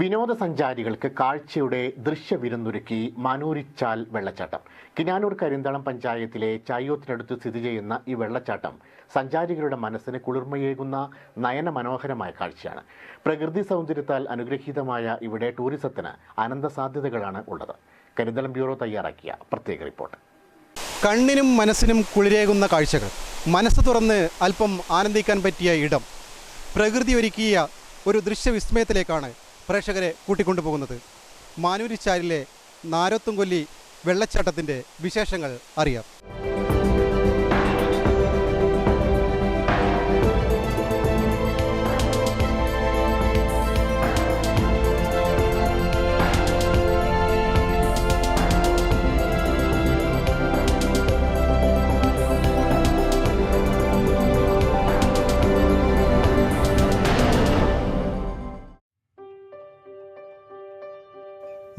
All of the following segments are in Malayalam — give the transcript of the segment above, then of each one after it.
വിനോദസഞ്ചാരികൾക്ക് കാഴ്ചയുടെ ദൃശ്യവിരുന്നൊരുക്കി മനൂരിച്ചാൽ വെള്ളച്ചാട്ടം. കിനാനൂർ കരിന്തളം പഞ്ചായത്തിലെ ചായോത്തിനടുത്ത് സ്ഥിതി ചെയ്യുന്ന ഈ വെള്ളച്ചാട്ടം സഞ്ചാരികളുടെ മനസ്സിന് കുളിർമയേകുന്ന നയന മനോഹരമായ കാഴ്ചയാണ്. പ്രകൃതി സൗന്ദര്യത്താൽ അനുഗ്രഹീതമായ ഇവിടെ ടൂറിസത്തിന് അനന്ത സാധ്യതകളാണ് ഉള്ളത്. കരിന്തളം ബ്യൂറോ തയ്യാറാക്കിയ പ്രത്യേക റിപ്പോർട്ട്. കണ്ണിനും മനസ്സിനും കുളിരേകുന്ന കാഴ്ചകൾ. മനസ്സ് തുറന്ന് അല്പം ആനന്ദിക്കാൻ പറ്റിയ ഇടം. പ്രകൃതി ഒരുക്കിയ ഒരു ദൃശ്യവിസ്മയത്തിലേക്കാണ് പ്രേക്ഷകരെ കൂട്ടിക്കൊണ്ടുപോകുന്നത്. മാനൂരിച്ചാലിലെ നാരോത്തുംകൊല്ലി വെള്ളച്ചാട്ടത്തിന്റെ വിശേഷങ്ങൾ അറിയാം.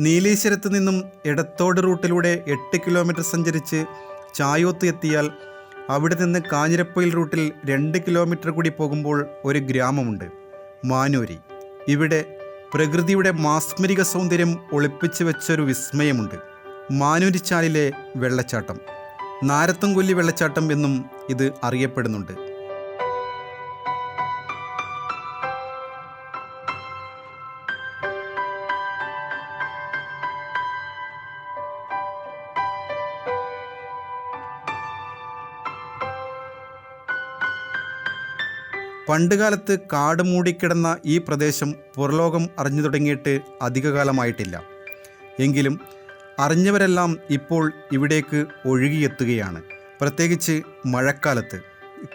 നീലീശ്വരത്ത് നിന്നും എടത്തോട് റൂട്ടിലൂടെ എട്ട് കിലോമീറ്റർ സഞ്ചരിച്ച് ചായോത്ത് എത്തിയാൽ അവിടെ നിന്ന് കാഞ്ഞിരപ്പൊയിൽ റൂട്ടിൽ രണ്ട് കിലോമീറ്റർ കൂടി പോകുമ്പോൾ ഒരു ഗ്രാമമുണ്ട് മാനൂരി. ഇവിടെ പ്രകൃതിയുടെ മാസ്മരിക സൗന്ദര്യം ഒളിപ്പിച്ചു വെച്ചൊരു വിസ്മയമുണ്ട് മാനൂരിച്ചാലിലെ വെള്ളച്ചാട്ടം. നാരത്തുംകൊല്ലി വെള്ളച്ചാട്ടം എന്നും ഇത് അറിയപ്പെടുന്നുണ്ട്. പണ്ടുകാലത്ത് കാട് മൂടിക്കിടന്ന ഈ പ്രദേശം പുറലോകം അറിഞ്ഞു തുടങ്ങിയിട്ട് അധികകാലമായിട്ടില്ല. എങ്കിലും അറിഞ്ഞവരെല്ലാം ഇപ്പോൾ ഇവിടേക്ക് ഒഴുകിയെത്തുകയാണ്. പ്രത്യേകിച്ച് മഴക്കാലത്ത്.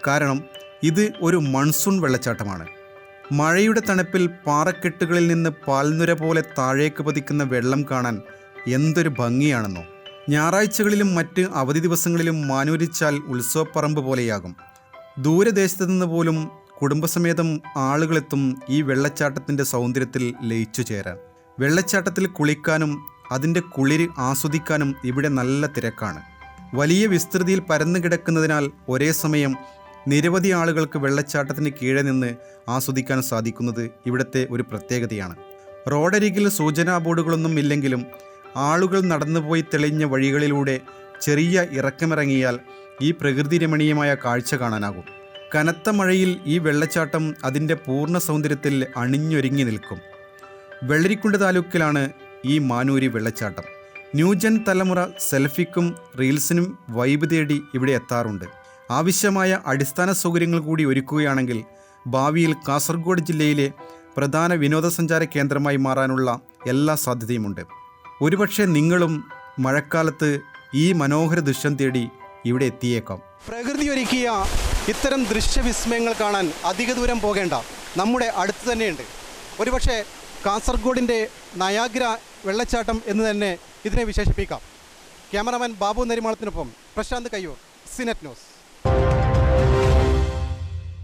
കാരണം ഇത് ഒരു മൺസൂൺ വെള്ളച്ചാട്ടമാണ്. മഴയുടെ തണുപ്പിൽ പാറക്കെട്ടുകളിൽ നിന്ന് പാൽനുര പോലെ താഴേക്ക് പതിക്കുന്ന വെള്ളം കാണാൻ എന്തൊരു ഭംഗിയാണെന്നോ. ഞായറാഴ്ചകളിലും മറ്റ് അവധി ദിവസങ്ങളിലും മാനൂരിച്ചാൽ ഉത്സവപ്പറമ്പ് പോലെയാകും. ദൂരദേശത്തു നിന്ന് പോലും കുടുംബസമേതം ആളുകളെത്തും ഈ വെള്ളച്ചാട്ടത്തിന്റെ സൗന്ദര്യത്തിൽ ലയിച്ചു ചേരാൻ. വെള്ളച്ചാട്ടത്തിൽ കുളിക്കാനും അതിന്റെ കുളിര് ആസ്വദിക്കാനും ഇവിടെ നല്ല തിരക്കാണ്. വലിയ വിസ്തൃതിയിൽ പരന്നു കിടക്കുന്നതിനാൽ ഒരേ സമയം നിരവധി ആളുകൾക്ക് വെള്ളച്ചാട്ടത്തിന് കീഴെ നിന്ന് ആസ്വദിക്കാൻ സാധിക്കുന്നത് ഇവിടുത്തെ ഒരു പ്രത്യേകതയാണ്. റോഡരികിൽ സൂചനാ ബോർഡുകളൊന്നും ഇല്ലെങ്കിലും ആളുകൾ നടന്നുപോയി തെളിഞ്ഞ വഴികളിലൂടെ ചെറിയ ഇറക്കമിറങ്ങിയാൽ ഈ പ്രകൃതി രമണീയമായ കാഴ്ച കാണാനാകും. കനത്ത മഴയിൽ ഈ വെള്ളച്ചാട്ടം അതിന്റെ പൂർണ സൗന്ദര്യത്തിൽ അണിഞ്ഞൊരുങ്ങി നിൽക്കും. വെള്ളരിക്കുണ്ട് താലൂക്കിലാണ് ഈ മാനൂരി വെള്ളച്ചാട്ടം. ന്യൂജൻ തലമുറ സെൽഫിക്കും റീൽസിനും വൈബ് തേടി ഇവിടെ എത്താറുണ്ട്. ആവശ്യമായ അടിസ്ഥാന സൗകര്യങ്ങൾ കൂടി ഒരുക്കുകയാണെങ്കിൽ ഭാവിയിൽ കാസർഗോഡ് ജില്ലയിലെ പ്രധാന വിനോദസഞ്ചാര കേന്ദ്രമായി മാറാനുള്ള എല്ലാ സാധ്യതയുമുണ്ട്. ഒരുപക്ഷെ നിങ്ങളും മഴക്കാലത്ത് ഈ മനോഹര ദൃശ്യം തേടി ഇവിടെ എത്തിയേക്കാം. പ്രകൃതി ഒരുക്കിയ ഇത്തരം ദൃശ്യവിസ്മയങ്ങൾ കാണാൻ അധിക ദൂരം പോകേണ്ട നമ്മുടെ അടുത്ത് തന്നെയുണ്ട്. ഒരുപക്ഷെ കാസർഗോഡിന്റെ നയാഗ്ര വെള്ളച്ചാട്ടം എന്ന് തന്നെ ഇതിനെ വിശേഷിപ്പിക്കാം. ക്യാമറാമാൻ ബാബു നരിമാളത്തിനൊപ്പം പ്രശാന്ത് കയ്യൂർ സിനറ്റ് ന്യൂസ്.